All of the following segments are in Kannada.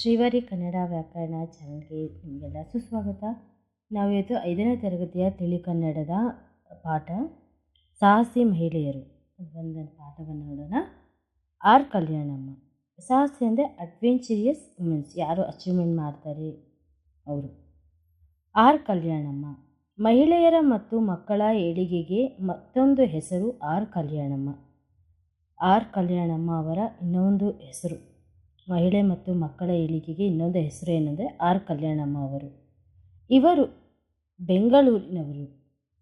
ಶ್ರೀವಾರಿ ಕನ್ನಡ ವ್ಯಾಕರಣ ಚಾನಲ್ಗೆ ನಿಮಗೆಲ್ಲ ಸುಸ್ವಾಗತ. ನಾವಿವತ್ತು ಐದನೇ ತರಗತಿಯ ತಿಳಿ ಕನ್ನಡದ ಪಾಠ, ಸಾಹಸಿ ಮಹಿಳೆಯರು ಒಂದು ಪಾಠವನ್ನು ನೋಡೋಣ. ಆರ್ ಕಲ್ಯಾಣಮ್ಮ. ಸಾಹಸಿ ಅಂದರೆ ಅಡ್ವೆಂಚರಿಯಸ್ ವುಮೆನ್ಸ್ ಯಾರು ಅಚೀವ್ಮೆಂಟ್ ಮಾಡ್ತಾರೆ ಅವರು. ಆರ್ ಕಲ್ಯಾಣಮ್ಮ. ಮಹಿಳೆಯರ ಮತ್ತು ಮಕ್ಕಳ ಏಳಿಗೆಗೆ ಮತ್ತೊಂದು ಹೆಸರು ಆರ್ ಕಲ್ಯಾಣಮ್ಮ. ಆರ್ ಕಲ್ಯಾಣಮ್ಮ ಅವರ ಇನ್ನೊಂದು ಹೆಸರು. ಮಹಿಳೆ ಮತ್ತು ಮಕ್ಕಳ ಏಳಿಗೆಗೆ ಇನ್ನೊಂದು ಹೆಸರು ಏನಂದರೆ ಆರ್ ಕಲ್ಯಾಣಮ್ಮ ಅವರು. ಇವರು ಬೆಂಗಳೂರಿನವರು,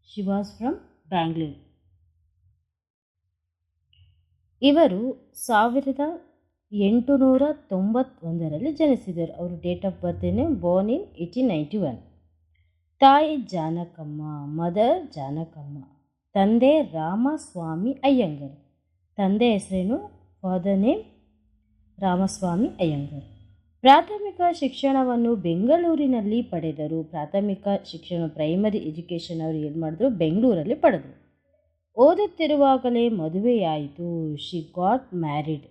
ಶಿ ವಾಸ್ ಫ್ರಮ್ ಬ್ಯಾಂಗ್ಳೂರು. ಇವರು ಸಾವಿರದ ಎಂಟುನೂರ ತೊಂಬತ್ತೊಂದರಲ್ಲಿ ಜನಿಸಿದರು. ಅವರು date of birth born in eighteen ninety one ತಾಯಿ ಜಾನಕಮ್ಮ ಮದರ್ ಜಾನಕಮ್ಮ, ತಂದೆ ರಾಮಸ್ವಾಮಿ ಅಯ್ಯಂಗರ್. ತಂದೆ ಹೆಸರೇನು? Father name Ramaswamy Iyengar. ಪ್ರಾಥಮಿಕ ಶಿಕ್ಷಣವನ್ನು ಬೆಂಗಳೂರಿನಲ್ಲಿ ಪಡೆದರು. ಪ್ರಾಥಮಿಕ ಶಿಕ್ಷಣ ಪ್ರೈಮರಿ ಎಜುಕೇಷನ್ ಅವರು ಏನು ಮಾಡಿದ್ರು? ಬೆಂಗಳೂರಲ್ಲಿ ಪಡೆದರು. ಓದುತ್ತಿರುವಾಗಲೇ ಮದುವೆಯಾಯಿತು. She got married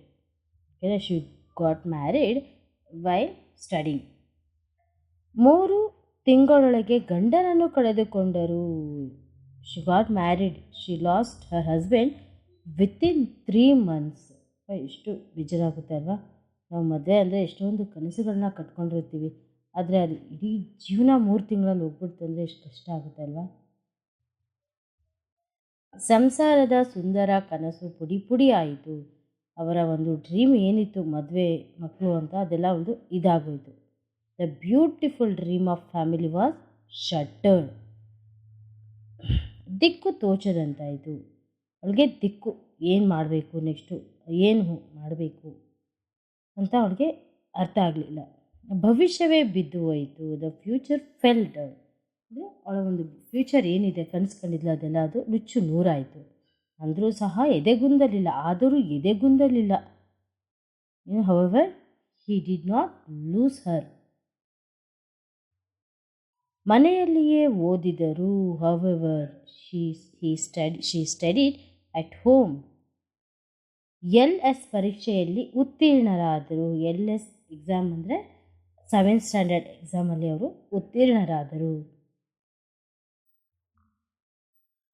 she got married while study ಮೂರು ತಿಂಗಳೊಳಗೆ ಗಂಡನನ್ನು ಕಳೆದುಕೊಂಡರು. She got married she lost her husband within three months ಎಷ್ಟು ಬೇಜಾರಾಗುತ್ತೆ ಅಲ್ವಾ? ನಾವು ಮದುವೆ ಅಂದರೆ ಎಷ್ಟೊಂದು ಕನಸುಗಳನ್ನ ಕಟ್ಕೊಂಡಿರ್ತೀವಿ. ಆದರೆ ಅದು ಇಡೀ ಜೀವನ ಮೂರು ತಿಂಗಳಲ್ಲಿ ಹೋಗ್ಬಿಡ್ತು ಅಂದರೆ ಎಷ್ಟು ಕಷ್ಟ ಆಗುತ್ತೆ ಅಲ್ವಾ? ಸಂಸಾರದ ಸುಂದರ ಕನಸು ಪುಡಿ ಪುಡಿ ಆಯಿತು. ಅವರ ಒಂದು ಡ್ರೀಮ್ ಏನಿತ್ತು ಮದುವೆ, ಮಕ್ಕಳು ಅಂತ ಅದೆಲ್ಲ ಒಂದು ಇದಾಗೋಯಿತು. The beautiful dream of family was shattered ದಿಕ್ಕು ತೋಚದಂತಾಯಿತು. ಅವಳಿಗೆ ದಿಕ್ಕು ಏನು ಮಾಡಬೇಕು ನೆಕ್ಸ್ಟು? ಏನು ಮಾಡಬೇಕು ಅಂತ ಅವಳಿಗೆ ಅರ್ಥ ಆಗಲಿಲ್ಲ. ಭವಿಷ್ಯವೇ ಬಿದ್ದು ಹೋಯಿತು. ದ ಫ್ಯೂಚರ್ ಫೆಲ್ಡ್ ಅಂದರೆ ಅವಳ ಒಂದು ಫ್ಯೂಚರ್ ಏನಿದೆ ಕನಸ್ಕೊಂಡಿದ್ಲು ಅದೆಲ್ಲ ಅದು ನುಚ್ಚು ನೂರಾಯಿತು. ಅಂದರೂ ಸಹ ಎದೆಗುಂದಲಿಲ್ಲ. ಆದರೂ ಎದೆಗುಂದಲಿಲ್ಲ. However however he did not lose her ಮನೆಯಲ್ಲಿಯೇ ಓದಿದರು. However she he study she studied at home L S ಪರೀಕ್ಷೆಯಲ್ಲಿ ಉತ್ತೀರ್ಣರಾದರು. ಎಲ್ ಎಸ್ ಎಕ್ಸಾಮ್ ಅಂದರೆ ಸೆವೆಂತ್ ಸ್ಟ್ಯಾಂಡರ್ಡ್ ಎಕ್ಸಾಮಲ್ಲಿ ಅವರು ಉತ್ತೀರ್ಣರಾದರು.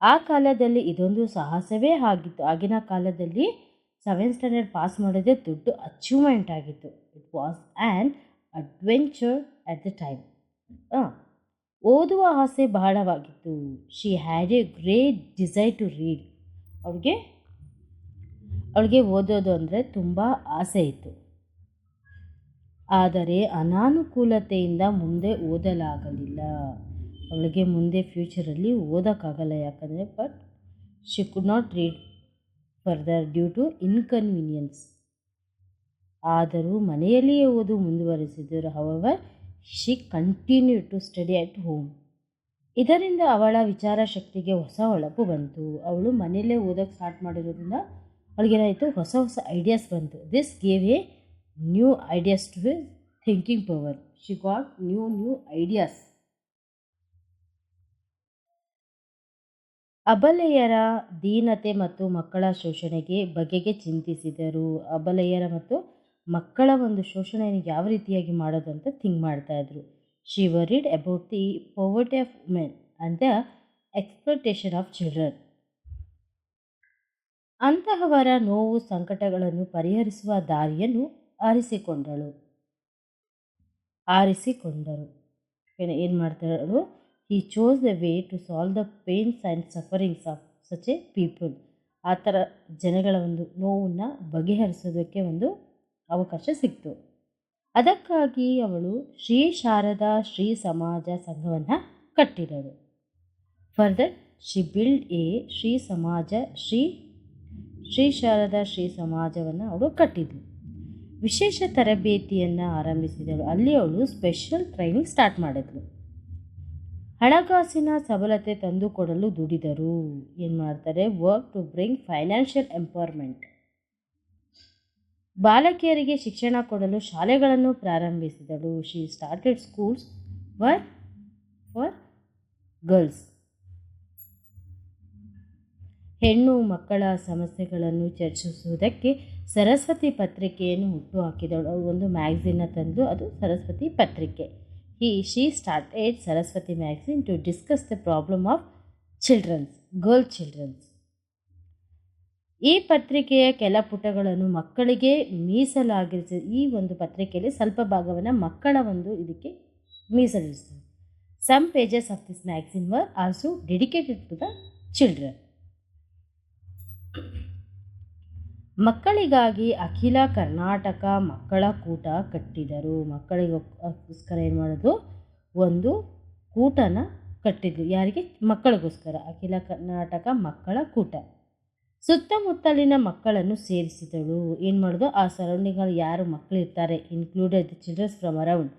ಆ ಕಾಲದಲ್ಲಿ ಇದೊಂದು ಸಾಹಸವೇ ಆಗಿತ್ತು. ಆಗಿನ ಕಾಲದಲ್ಲಿ ಸೆವೆಂತ್ ಸ್ಟ್ಯಾಂಡರ್ಡ್ ಪಾಸ್ ಮಾಡೋದೇ ದೊಡ್ಡ ಅಚೀವ್ಮೆಂಟ್ ಆಗಿತ್ತು. It was an adventure at the time ಓದುವ ಆಸೆ ಬಹಳವಾಗಿತ್ತು. She had a great desire to read ಅವಳಿಗೆ ಅವಳಿಗೆ ಓದೋದು ಅಂದರೆ ತುಂಬ ಆಸೆ ಇತ್ತು. ಆದರೆ ಅನಾನುಕೂಲತೆಯಿಂದ ಮುಂದೆ ಓದಲಾಗಲಿಲ್ಲ. ಅವಳಿಗೆ ಮುಂದೆ ಫ್ಯೂಚರಲ್ಲಿ ಓದೋಕ್ಕಾಗಲ್ಲ ಯಾಕಂದರೆ but she could not read further due to inconvenience ಆದರೂ ಮನೆಯಲ್ಲಿಯೇ ಓದು ಮುಂದುವರಿಸಿದರು. However she continue to study at home ಇದರಿಂದ ಅವಳ ವಿಚಾರ ಶಕ್ತಿಗೆ ಹೊಸ ಹೊಳಪು ಬಂತು. ಅವಳು ಮನೆಯಲ್ಲೇ ಓದೋಕ್ಕೆ ಸ್ಟಾರ್ಟ್ ಮಾಡಿರೋದ್ರಿಂದ ಅವಳಿಗೇನಾಯಿತು ಹೊಸ ಹೊಸ ಐಡಿಯಾಸ್ ಬಂತು. This gave a new ideas to his thinking power she got new new ideas ಅಬಲೆಯರ ದೀನತೆ ಮತ್ತು ಮಕ್ಕಳ ಶೋಷಣೆಗೆ ಬಗೆಗೆ ಚಿಂತಿಸಿದರು. ಅಬಲೆಯರ ಮತ್ತು ಮಕ್ಕಳ ಒಂದು ಶೋಷಣೆಯನ್ನು ಯಾವ ರೀತಿಯಾಗಿ ಮಾಡೋದು ಅಂತ ಥಿಂಕ್ ಮಾಡ್ತಾಯಿದ್ರು she worried about the poverty of women and the exploitation of children ಅಂತಹವರ ನೋವು ಸಂಕಟಗಳನ್ನು ಪರಿಹರಿಸುವ ದಾರಿಯನ್ನು ಆರಿಸಿಕೊಂಡಳು. ಆರಿಸಿಕೊಂಡರು. ಏನು ಮಾಡ್ತಾಳು? He chose the way to solve the pains and sufferings of such a people ಆ ಥರ ಜನಗಳ ಒಂದು ನೋವನ್ನು ಬಗೆಹರಿಸೋದಕ್ಕೆ ಒಂದು ಅವಕಾಶ ಸಿಕ್ತು. ಅದಕ್ಕಾಗಿ ಅವಳು ಶ್ರೀ ಶಾರದಾ ಶ್ರೀ ಸಮಾಜ ಸಂಘವನ್ನು ಕಟ್ಟಿದಳು. Further she build a Shri Samaja Shri Shri Sharada Shri ಸಮಾಜವನ್ನು ಅವಳು ಕಟ್ಟಿದ್ಳು ವಿಶೇಷ ತರಬೇತಿಯನ್ನು ಆರಂಭಿಸಿದಳು. ಅಲ್ಲಿ ಅವಳು ಸ್ಪೆಷಲ್ ಟ್ರೈನಿಂಗ್ ಸ್ಟಾರ್ಟ್ ಮಾಡಿದ್ಳು ಹಣಕಾಸಿನ ಸಬಲತೆ ತಂದುಕೊಡಲು ದುಡಿದರು. ಏನು ಮಾಡ್ತಾರೆ? Work to bring financial empowerment ಬಾಲಕಿಯರಿಗೆ ಶಿಕ್ಷಣ ಕೊಡಲು ಶಾಲೆಗಳನ್ನು ಪ್ರಾರಂಭಿಸಿದಳು. She started schools were for girls ಹೆಣ್ಣು ಮಕ್ಕಳ ಸಮಸ್ಯೆಗಳನ್ನು ಚರ್ಚಿಸುವುದಕ್ಕೆ ಸರಸ್ವತಿ ಪತ್ರಿಕೆಯನ್ನು ಹುಟ್ಟುಹಾಕಿದಳು. ಅವಳು ಒಂದು ಮ್ಯಾಗ್ಝಿನ್ನ ತಂದು, ಅದು ಸರಸ್ವತಿ ಪತ್ರಿಕೆ. He she started Saraswati magazine to discuss the problem of childrens girl childrens ಈ ಪತ್ರಿಕೆಯ ಕೆಲ ಪುಟಗಳನ್ನು ಮಕ್ಕಳಿಗೆ ಮೀಸಲಾಗಿರಿಸ, ಈ ಒಂದು ಪತ್ರಿಕೆಯಲ್ಲಿ ಸ್ವಲ್ಪ ಭಾಗವನ್ನು ಮಕ್ಕಳ ಒಂದು ಇದಕ್ಕೆ ಮೀಸಲಿಸಿದರು some pages of this magazine were also dedicated to the children ಮಕ್ಕಳಿಗಾಗಿ ಅಖಿಲ ಕರ್ನಾಟಕ ಮಕ್ಕಳ ಕೂಟ ಕಟ್ಟಿದರು. ಮಕ್ಕಳಿಗೋಸ್ಕರ ಏನು ಮಾಡೋದು? ಒಂದು ಕೂಟನ ಕಟ್ಟಿದ್ರು. ಯಾರಿಗೆ? ಮಕ್ಕಳಿಗೋಸ್ಕರ. ಅಖಿಲ ಕರ್ನಾಟಕ ಮಕ್ಕಳ ಕೂಟ. ಸುತ್ತಮುತ್ತಲಿನ ಮಕ್ಕಳನ್ನು ಸೇರಿಸಿದಳು. ಏನು ಮಾಡೋದು? ಆ ಸರೌಂಡಿಂಗಲ್ಲಿ ಯಾರು ಮಕ್ಕಳು ಇರ್ತಾರೆ included the childrens from around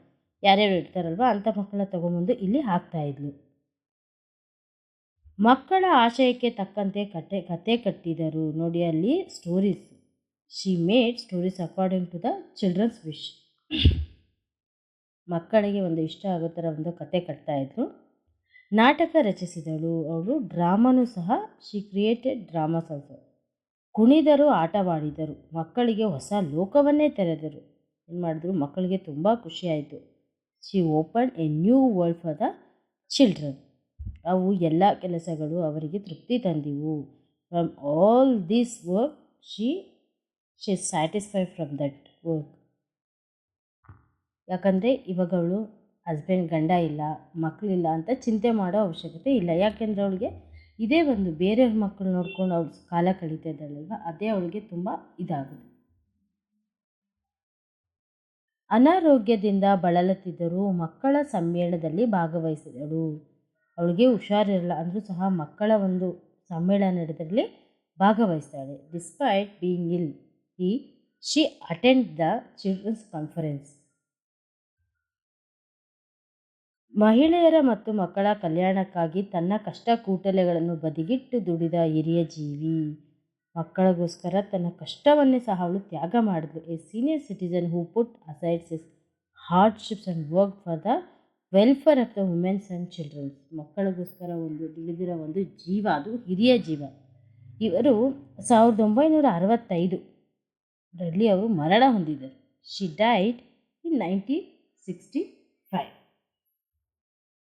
ಯಾರ್ಯಾರು ಇರ್ತಾರಲ್ವ? ಅಂಥ ಮಕ್ಕಳನ್ನ ತೊಗೊಂಬಂದು ಇಲ್ಲಿ ಹಾಕ್ತಾಯಿದ್ಲು ಮಕ್ಕಳ ಆಶಯಕ್ಕೆ ತಕ್ಕಂತೆ ಕತೆ ಕತೆ ಕಟ್ಟಿದರು. ನೋಡಿ ಅಲ್ಲಿ stories she made stories according to the childrens wish ಮಕ್ಕಳಿಗೆ ಒಂದು ಇಷ್ಟ ಆಗೋ ಥರ ಒಂದು ಕತೆ ಕಟ್ತಾಯಿದ್ರು ನಾಟಕ ರಚಿಸಿದಳು ಅವಳು, ಡ್ರಾಮಾನೂ ಸಹ ಶಿ ಕ್ರಿಯೇಟೆಡ್ ಡ್ರಾಮಾ ಆಲ್ಸೋ ಕುಣಿದರು, ಆಟವಾಡಿದರು, ಮಕ್ಕಳಿಗೆ ಹೊಸ ಲೋಕವನ್ನೇ ತೆರೆದರು. ಏನು ಮಾಡಿದ್ರು, ಮಕ್ಕಳಿಗೆ ತುಂಬ ಖುಷಿಯಾಯಿತು she open a new world for the children ಅವು ಎಲ್ಲ ಕೆಲಸಗಳು ಅವರಿಗೆ ತೃಪ್ತಿ ತಂದಿವು. From all this work she she satisfied from that work ಯಾಕಂದರೆ ಇವಾಗ ಅವಳು ಹಸ್ಬೆಂಡ್ ಗಂಡ ಇಲ್ಲ ಮಕ್ಕಳಿಲ್ಲ ಅಂತ ಚಿಂತೆ ಮಾಡೋ ಅವಶ್ಯಕತೆ ಇಲ್ಲ. ಯಾಕೆಂದರೆ ಅವಳಿಗೆ ಇದೇ ಒಂದು ಬೇರೆಯವ್ರ ಮಕ್ಕಳು ನೋಡ್ಕೊಂಡು ಅವಳು ಕಾಲ ಕಳೀತಾ ಇದ್ದಾಳಲ್ವ? ಅದೇ ಅವಳಿಗೆ ತುಂಬ ಇದಾಗುತ್ತೆ ಅನಾರೋಗ್ಯದಿಂದ ಬಳಲುತ್ತಿದ್ದರೂ ಮಕ್ಕಳ ಸಮ್ಮೇಳನದಲ್ಲಿ ಭಾಗವಹಿಸಿದಳು. ಅವಳಿಗೆ ಹುಷಾರಿರಲ್ಲ ಅಂದರೂ ಸಹ ಮಕ್ಕಳ ಒಂದು ಸಮ್ಮೇಳನದಲ್ಲಿ ಭಾಗವಹಿಸ್ತಾಳೆ. ಡಿಸ್ಪೈಟ್ ಬೀಯಿಂಗ್ ಇಲ್ ಈ she attend the children's conference. ಮಹಿಳೆಯರ ಮತ್ತು ಮಕ್ಕಳ ಕಲ್ಯಾಣಕ್ಕಾಗಿ ತನ್ನ ಕಷ್ಟ ಕೂಟಲೆಗಳನ್ನು ಬದಿಗಿಟ್ಟು ದುಡಿದ ಹಿರಿಯ ಜೀವಿ. ಮಕ್ಕಳಿಗೋಸ್ಕರ ತನ್ನ ಕಷ್ಟವನ್ನೇ ಸಹ ಅವಳು ತ್ಯಾಗ ಮಾಡಿದ್ಲು. A senior citizen who put asides hardships and work for the welfare of the womens and childrens ಮಕ್ಕಳಿಗೋಸ್ಕರ ಒಂದು ದುಡಿದಿರೋ ಒಂದು ಜೀವ, ಅದು ಹಿರಿಯ ಜೀವ. ಇವರು ಸಾವಿರದ ಒಂಬೈನೂರ ಅರವತ್ತೈದು ರಲ್ಲಿ ಅವರು ಮರಣ ಹೊಂದಿದರು she died in nineteen sixty